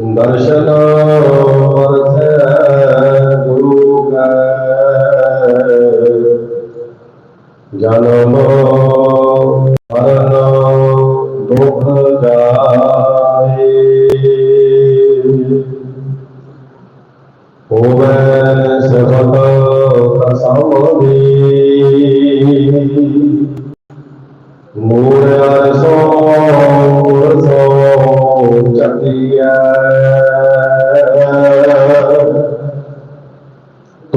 দর্শন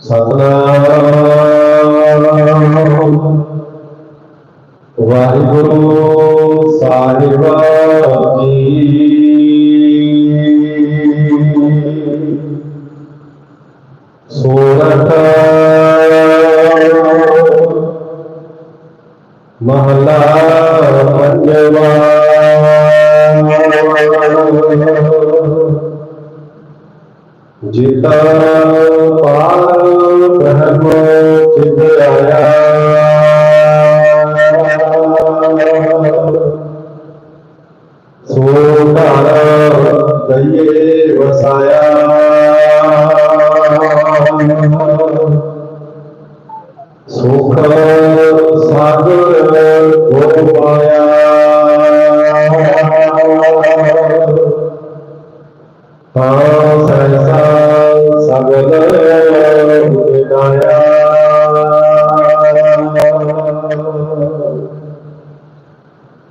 ਸਤਨਾਮ ਵਾਹਿਗੁਰੂ ਸਾਹਿਬ ਜੀ ਸੋਰਠ ਮਹਲਾ ਪੰਜਵਾ जिता पार ब्रह्म चिद आया सोतारा दये वसाया सुख सागर को पाया हाँ।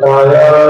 Maya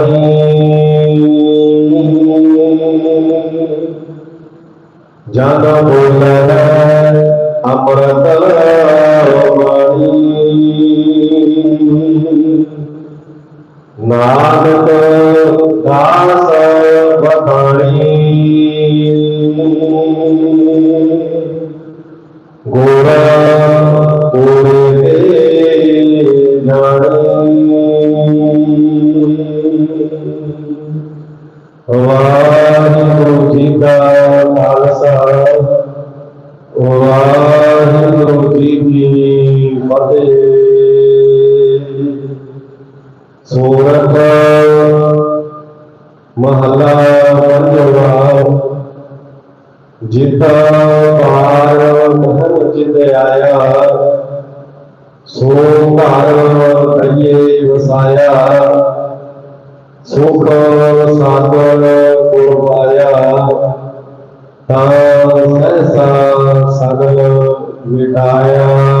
जगा बोल अमृत नानक दास बधाणी सूरत महला जिता पार महन जित आया सो घर करिए वसाया सुख सागर सहसा सगल मिटाया।